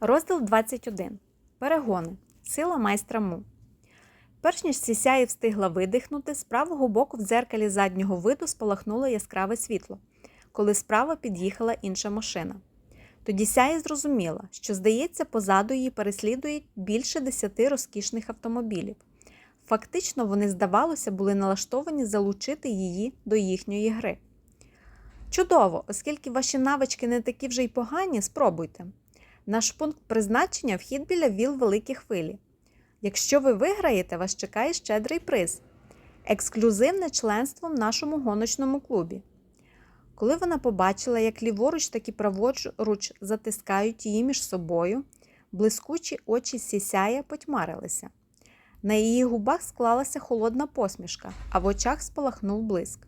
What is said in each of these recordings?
Розділ 21. Перегони. Сила майстра Му. Перш ніж Сісяї встигла видихнути, з правого боку в дзеркалі заднього виду спалахнуло яскраве світло, коли справа під'їхала інша машина. Тоді Сяї зрозуміла, що, здається, позаду її переслідують більше десяти розкішних автомобілів. Фактично, вони, здавалося, були налаштовані залучити її до їхньої гри. Чудово, оскільки ваші навички не такі вже й погані, спробуйте. Наш пункт призначення вхід біля віл великі хвилі. Якщо ви виграєте, вас чекає щедрий приз ексклюзивне членство в нашому гоночному клубі. Коли вона побачила, як ліворуч, так і праворуч затискають її між собою, блискучі очі сісяя потьмарилися. На її губах склалася холодна посмішка, а в очах спалахнув блиск.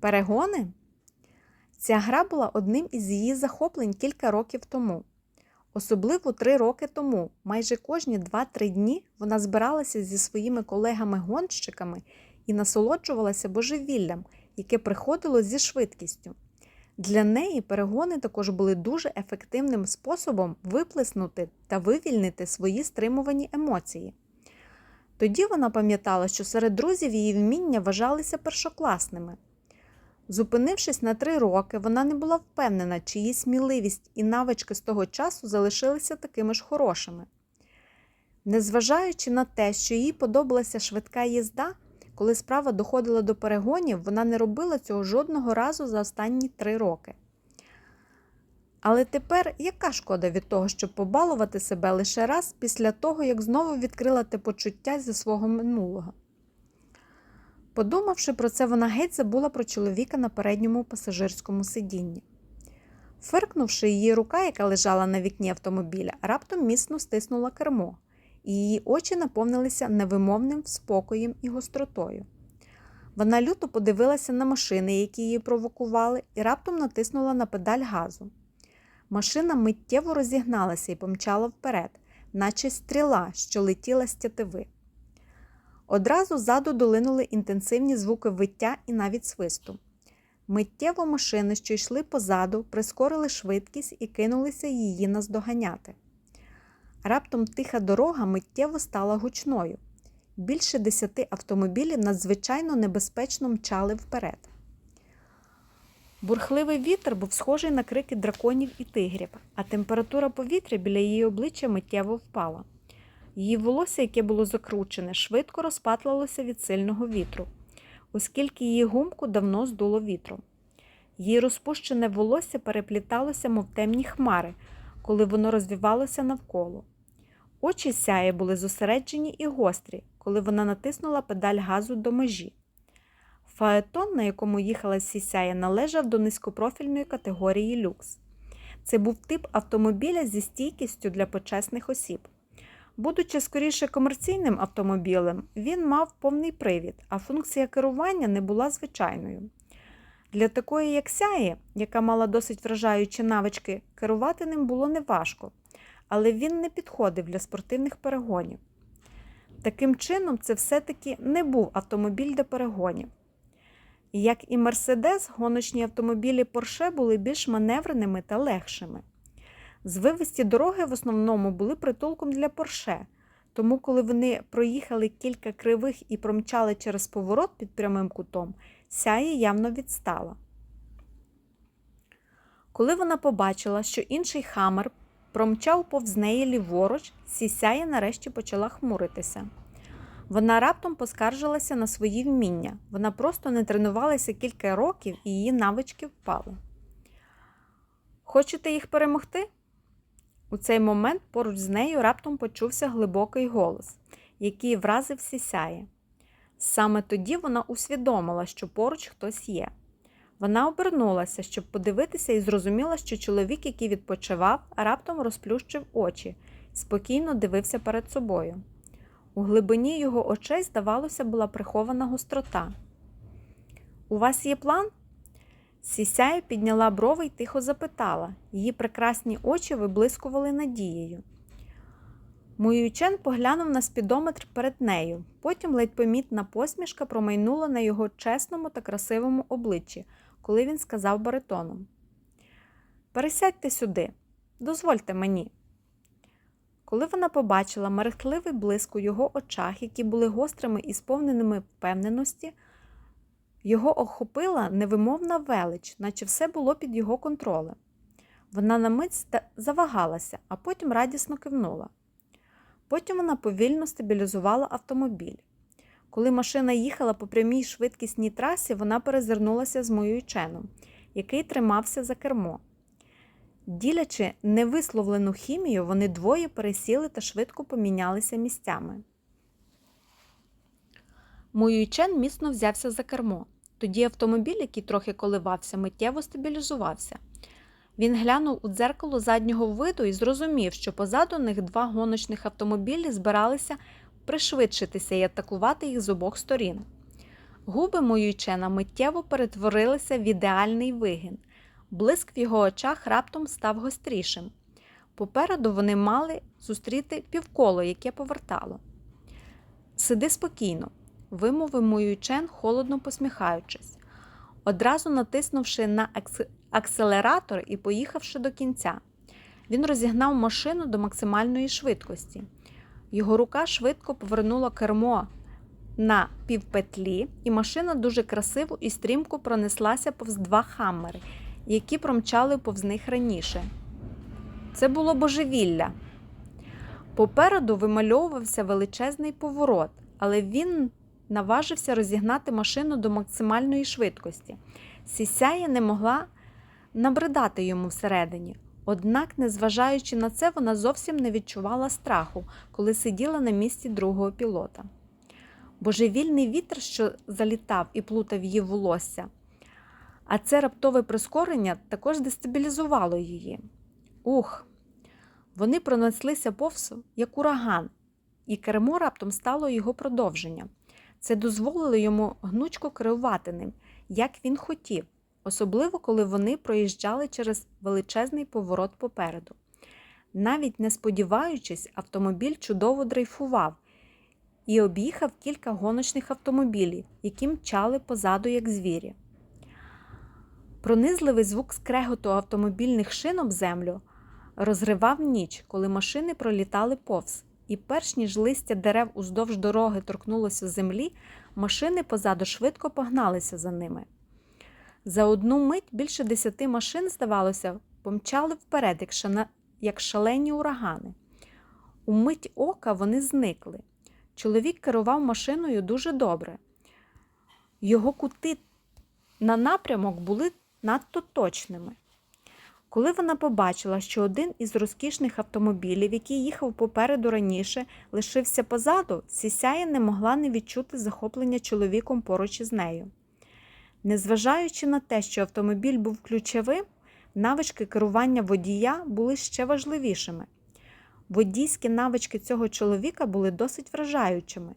Перегони? Ця гра була одним із її захоплень кілька років тому. Особливо три роки тому, майже кожні 2-3 дні вона збиралася зі своїми колегами-гонщиками і насолоджувалася божевіллям, яке приходило зі швидкістю. Для неї перегони також були дуже ефективним способом виплеснути та вивільнити свої стримувані емоції. Тоді вона пам'ятала, що серед друзів її вміння вважалися першокласними. Зупинившись на три роки, вона не була впевнена, чи її сміливість і навички з того часу залишилися такими ж хорошими. Незважаючи на те, що їй подобалася швидка їзда, коли справа доходила до перегонів, вона не робила цього жодного разу за останні три роки. Але тепер яка шкода від того, щоб побалувати себе лише раз після того, як знову відкрила те почуття зі свого минулого? Подумавши про це, вона геть забула про чоловіка на передньому пасажирському сидінні. Фиркнувши, її рука, яка лежала на вікні автомобіля, раптом міцно стиснула кермо, і її очі наповнилися невимовним спокоєм і гостротою. Вона люто подивилася на машини, які її провокували, і раптом натиснула на педаль газу. Машина миттєво розігналася і помчала вперед, наче стріла, що летіла з тятиви. Одразу ззаду долинули інтенсивні звуки виття і навіть свисту. Миттєво машини, що йшли позаду, прискорили швидкість і кинулися її наздоганяти. Раптом тиха дорога миттєво стала гучною. Більше десяти автомобілів надзвичайно небезпечно мчали вперед. Бурхливий вітер був схожий на крики драконів і тигрів, а температура повітря біля її обличчя миттєво впала. Її волосся, яке було закручене, швидко розпатлалося від сильного вітру, оскільки її гумку давно здуло вітром. Її розпущене волосся перепліталося, мов темні хмари, коли воно розвівалося навколо. Очі сяє були зосереджені і гострі, коли вона натиснула педаль газу до межі. Фаетон, на якому їхала сісяя, належав до низькопрофільної категорії люкс. Це був тип автомобіля зі стійкістю для почесних осіб. Будучи скоріше комерційним автомобілем, він мав повний привід, а функція керування не була звичайною. Для такої, як сяє, яка мала досить вражаючі навички, керувати ним було неважко, але він не підходив для спортивних перегонів. Таким чином, це все-таки не був автомобіль для перегонів. Як і Мерседес, гоночні автомобілі Порше були більш маневреними та легшими. Звивисті дороги в основному були притулком для Порше, тому коли вони проїхали кілька кривих і промчали через поворот під прямим кутом, сяє явно відстала. Коли вона побачила, що інший хамер промчав повз неї ліворуч, сісяє нарешті почала хмуритися. Вона раптом поскаржилася на свої вміння. Вона просто не тренувалася кілька років і її навички впали. Хочете їх перемогти? У цей момент поруч з нею раптом почувся глибокий голос, який вразив сісяє. Саме тоді вона усвідомила, що поруч хтось є. Вона обернулася, щоб подивитися, і зрозуміла, що чоловік, який відпочивав, раптом розплющив очі спокійно дивився перед собою. У глибині його очей, здавалося, була прихована гострота. У вас є план? Сісяя підняла брови й тихо запитала. Її прекрасні очі виблискували надією. Муючен поглянув на спідометр перед нею. Потім ледь помітна посмішка промайнула на його чесному та красивому обличчі, коли він сказав баритоном: Пересядьте сюди, дозвольте мені. Коли вона побачила мерехтливий блиск у його очах, які були гострими і сповненими впевненості, його охопила невимовна велич, наче все було під його контролем. Вона на мить завагалася, а потім радісно кивнула. Потім вона повільно стабілізувала автомобіль. Коли машина їхала по прямій швидкісній трасі, вона перезирнулася з Моюйченом, який тримався за кермо. Ділячи невисловлену хімію, вони двоє пересіли та швидко помінялися місцями. Моюйчен міцно взявся за кермо. Тоді автомобіль, який трохи коливався, миттєво стабілізувався. Він глянув у дзеркало заднього виду і зрозумів, що позаду них два гоночних автомобілі збиралися пришвидшитися і атакувати їх з обох сторін. Губи Моюйчена миттєво перетворилися в ідеальний вигін. Блиск в його очах раптом став гострішим. Попереду вони мали зустріти півколо, яке повертало. Сиди спокійно, вимовив Моюйчен, холодно посміхаючись. Одразу натиснувши на акселератор і поїхавши до кінця. Він розігнав машину до максимальної швидкості. Його рука швидко повернула кермо на півпетлі, і машина дуже красиво і стрімко пронеслася повз два хаммери, які промчали повз них раніше. Це було божевілля. Попереду вимальовувався величезний поворот, але він наважився розігнати машину до максимальної швидкості. Сісяя не могла набридати йому всередині. Однак, незважаючи на це, вона зовсім не відчувала страху, коли сиділа на місці другого пілота. Божевільний вітер, що залітав і плутав її волосся, а це раптове прискорення також дестабілізувало її. Ух! Вони пронеслися повз, як ураган, і кермо раптом стало його продовженням. Це дозволило йому гнучко керувати ним, як він хотів, особливо коли вони проїжджали через величезний поворот попереду. Навіть не сподіваючись, автомобіль чудово дрейфував і об'їхав кілька гоночних автомобілів, які мчали позаду, як звірі. Пронизливий звук скреготу автомобільних шин об землю розривав ніч, коли машини пролітали повз, і перш ніж листя дерев уздовж дороги торкнулося землі, машини позаду швидко погналися за ними. За одну мить більше десяти машин, здавалося, помчали вперед, як, шана... як шалені урагани. У мить ока вони зникли. Чоловік керував машиною дуже добре. Його кути на напрямок були надто точними. Коли вона побачила, що один із розкішних автомобілів, який їхав попереду раніше, лишився позаду, Сісяя не могла не відчути захоплення чоловіком поруч із нею. Незважаючи на те, що автомобіль був ключовим, навички керування водія були ще важливішими. Водійські навички цього чоловіка були досить вражаючими.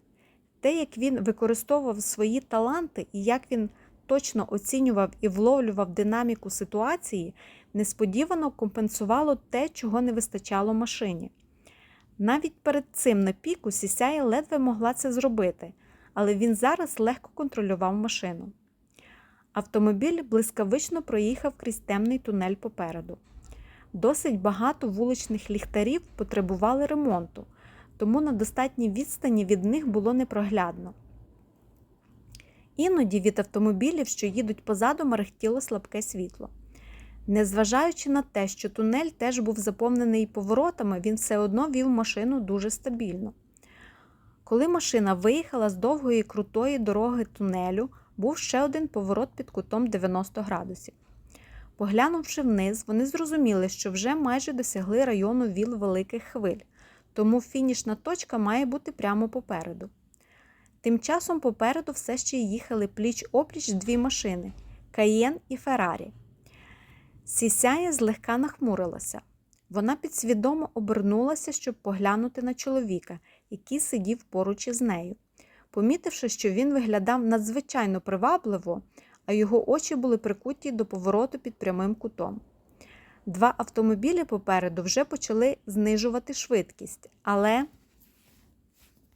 Те, як він використовував свої таланти і як він точно оцінював і вловлював динаміку ситуації, несподівано компенсувало те, чого не вистачало машині. Навіть перед цим на піку Сісяя ледве могла це зробити, але він зараз легко контролював машину. Автомобіль блискавично проїхав крізь темний тунель попереду. Досить багато вуличних ліхтарів потребували ремонту, тому на достатній відстані від них було непроглядно. Іноді від автомобілів, що їдуть позаду, мерехтіло слабке світло. Незважаючи на те, що тунель теж був заповнений поворотами, він все одно вів машину дуже стабільно. Коли машина виїхала з довгої крутої дороги тунелю, був ще один поворот під кутом 90 градусів. Поглянувши вниз, вони зрозуміли, що вже майже досягли району віл великих хвиль, тому фінішна точка має бути прямо попереду. Тим часом попереду все ще їхали пліч опліч дві машини Каєн і Феррарі. Сісяя злегка нахмурилася. Вона підсвідомо обернулася, щоб поглянути на чоловіка, який сидів поруч із нею. Помітивши, що він виглядав надзвичайно привабливо, а його очі були прикуті до повороту під прямим кутом. Два автомобілі попереду вже почали знижувати швидкість, але